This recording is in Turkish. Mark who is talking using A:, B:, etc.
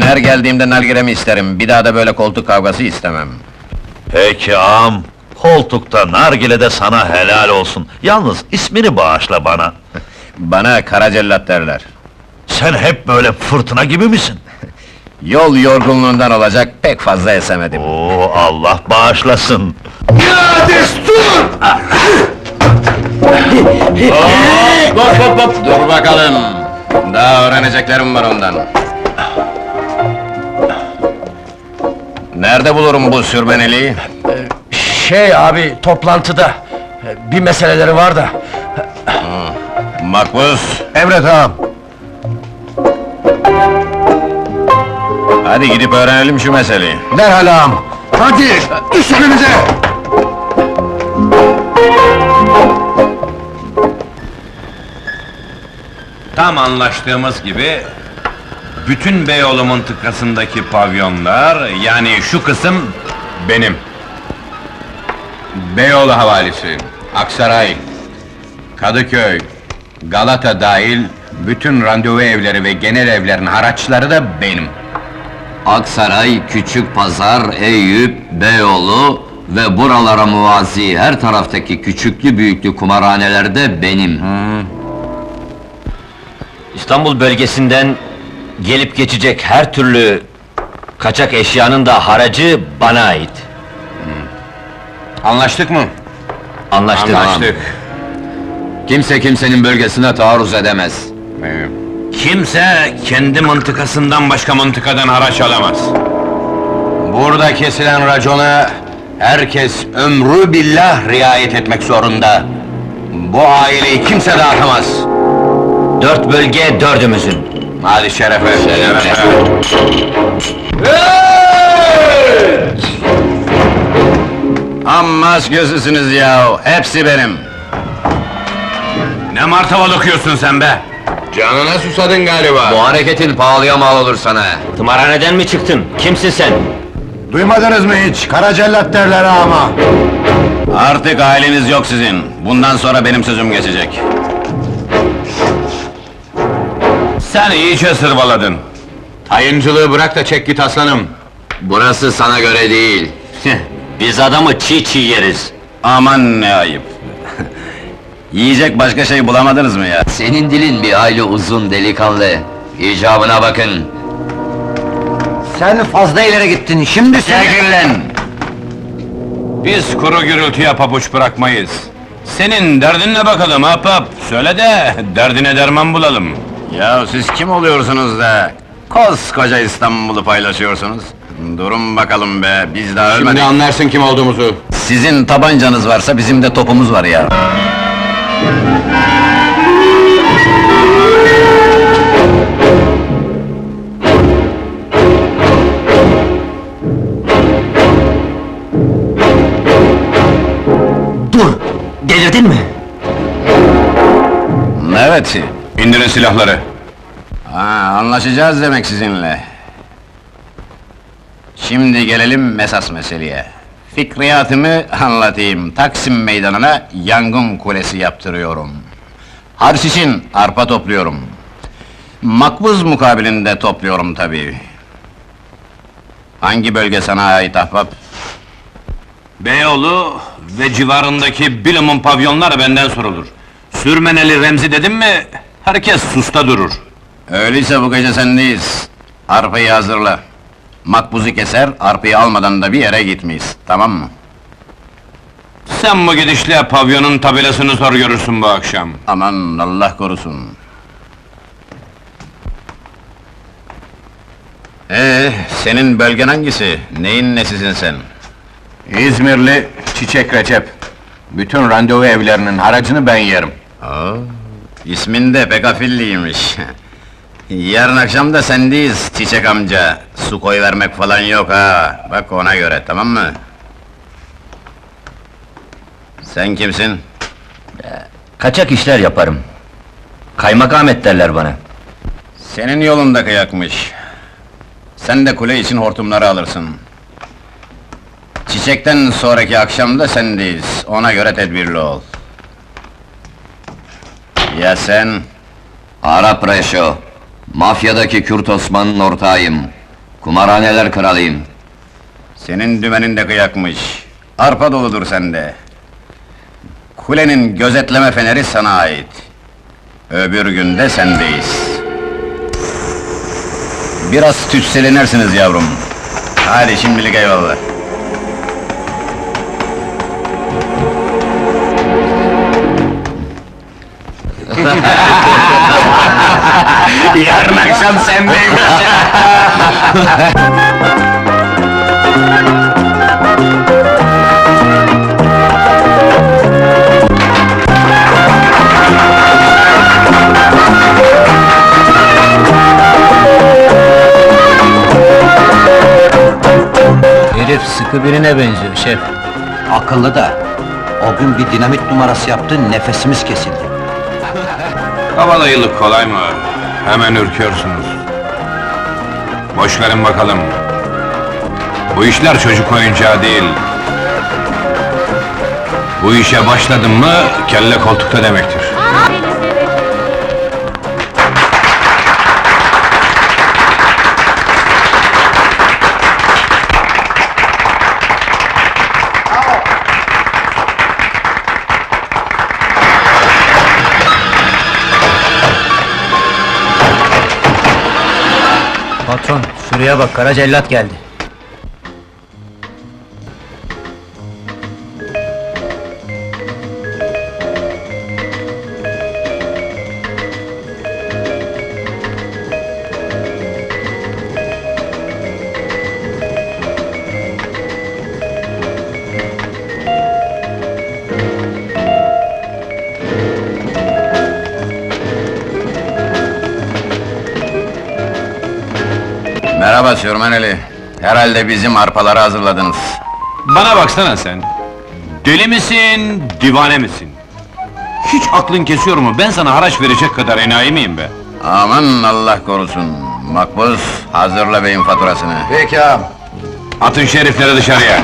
A: Her geldiğimde nalgiremi isterim. Bir daha da böyle koltuk kavgası istemem.
B: Peki ağam, koltukta nargile de sana helal olsun. Yalnız ismini bağışla bana.
A: Bana karacellat derler.
B: Sen hep böyle fırtına gibi misin?
A: Yol yorgunluğundan olacak pek fazla esemedim.
B: Oo, Allah bağışlasın.
A: Hop hop hop! Dur bakalım! Daha öğreneceklerim var ondan. Nerede bulurum bu sürmeneliği?
C: Şey abi, toplantıda. Bir meseleleri var da.
A: Makbuz,
C: Emret ağam.
A: hadi gidip öğrenelim şu meseleyi.
C: Derhal ağam. Hadi, düş önümüze!
D: Tam anlaştığımız gibi bütün Beyoğlu mıntıkasındaki pavyonlar yani şu kısım benim. Beyoğlu havalisi, Aksaray, Kadıköy, Galata dahil bütün randevu evleri ve genel evlerin haraçları da benim.
E: Aksaray, Küçük Pazar, Eyüp, Beyoğlu ve buralara muvazi her taraftaki küçüklü büyüklü kumarhaneler de benim.
F: İstanbul bölgesinden gelip geçecek her türlü kaçak eşyanın da haracı bana ait.
D: Anlaştık mı?
F: Anlaştık.
D: Anlaştık.
E: Kimse kimsenin bölgesine taarruz edemez.
D: Ee, Kimse kendi mıntıkasından başka mıntıkadan haraç alamaz. Burada kesilen racona herkes ömrü billah riayet etmek zorunda. Bu aileyi kimse dağıtamaz.
F: Dört bölge dördümüzün.
D: Hadi şerefe. Şerefe.
A: Amma gözüsünüz ya, hepsi benim.
D: Ne martava okuyorsun sen be? Canına susadın galiba.
E: Bu hareketin pahalıya mal olur sana.
F: Tımarhaneden mi çıktın? Kimsin sen?
C: Duymadınız mı hiç? Karacellat derler ağama.
A: Artık aileniz yok sizin. Bundan sonra benim sözüm geçecek.
D: Sen iyice sırvaladın. Tayıncılığı bırak da çek git aslanım.
E: Burası sana göre değil.
F: Biz adamı çiğ çiğ yeriz.
A: Aman ne ayıp! Yiyecek başka şey bulamadınız mı ya?
E: Senin dilin bir aile uzun delikanlı. İcabına bakın.
C: Sen fazla ileri gittin, şimdi
A: Çekil lan!
D: Biz kuru gürültüye pabuç bırakmayız. Senin derdin ne bakalım ahbap? Söyle de derdine derman bulalım.
A: Ya siz kim oluyorsunuz da koskoca İstanbul'u paylaşıyorsunuz? Durun bakalım be, biz daha ölmedik.
D: anlarsın kim olduğumuzu.
A: Sizin tabancanız varsa bizim de topumuz var ya.
D: İndirin silahları.
A: ha, anlaşacağız demek sizinle. Şimdi gelelim esas meseleye. Fikriyatımı anlatayım. Taksim meydanına yangın kulesi yaptırıyorum. Harç için arpa topluyorum. Makbuz mukabilinde topluyorum tabii. Hangi bölge sana ait ahbap?
D: Beyoğlu ve civarındaki bilimum pavyonlar benden sorulur. Sürmeneli Remzi dedim mi, herkes susta durur.
A: Öyleyse bu gece sendeyiz. Arpayı hazırla. Makbuzu keser, arpayı almadan da bir yere gitmeyiz, tamam mı?
D: Sen bu gidişle pavyonun tabelasını sor görürsün bu akşam.
A: Aman Allah korusun. Ee, senin bölgen hangisi? Neyin nesisin sen?
D: İzmirli Çiçek Recep. Bütün randevu evlerinin haracını ben yerim.
A: Aa, ismin de pek afilliymiş. Yarın akşam da sendeyiz Çiçek amca. Su koy vermek falan yok ha. Bak ona göre, tamam mı? Sen kimsin?
F: Kaçak işler yaparım. Kaymakam et derler bana.
A: Senin yolunda kıyakmış. Sen de kule için hortumları alırsın. Çiçekten sonraki akşamda sendeyiz. Ona göre tedbirli ol. Ya sen?
E: Arap Reşo. Mafyadaki Kürt Osman'ın ortağıyım. Kumarhaneler kralıyım.
A: Senin dümenin de kıyakmış. Arpa doludur sende. Kulenin gözetleme feneri sana ait. Öbür gün de sendeyiz. Biraz tütsülenirsiniz yavrum. Hadi şimdilik eyvallah.
D: Yarın akşam sendeyim.
G: Herif sıkı birine benziyor şef.
H: Akıllı da. O gün bir dinamit numarası yaptı, nefesimiz kesildi.
D: Havalayılık kolay mı? Hemen ürküyorsunuz. Boş verin bakalım. Bu işler çocuk oyuncağı değil. Bu işe başladın mı, kelle koltukta demektir.
G: Patron, şuraya bak, kara cellat geldi.
A: Merhaba Sürmeneli. Herhalde bizim arpaları hazırladınız.
D: Bana baksana sen! Deli misin, divane misin? Hiç aklın kesiyor mu? Ben sana haraç verecek kadar enayi miyim be?
A: Aman Allah korusun! Makbuz, hazırla beyin faturasını.
C: Peki ağam.
D: Atın şerifleri dışarıya!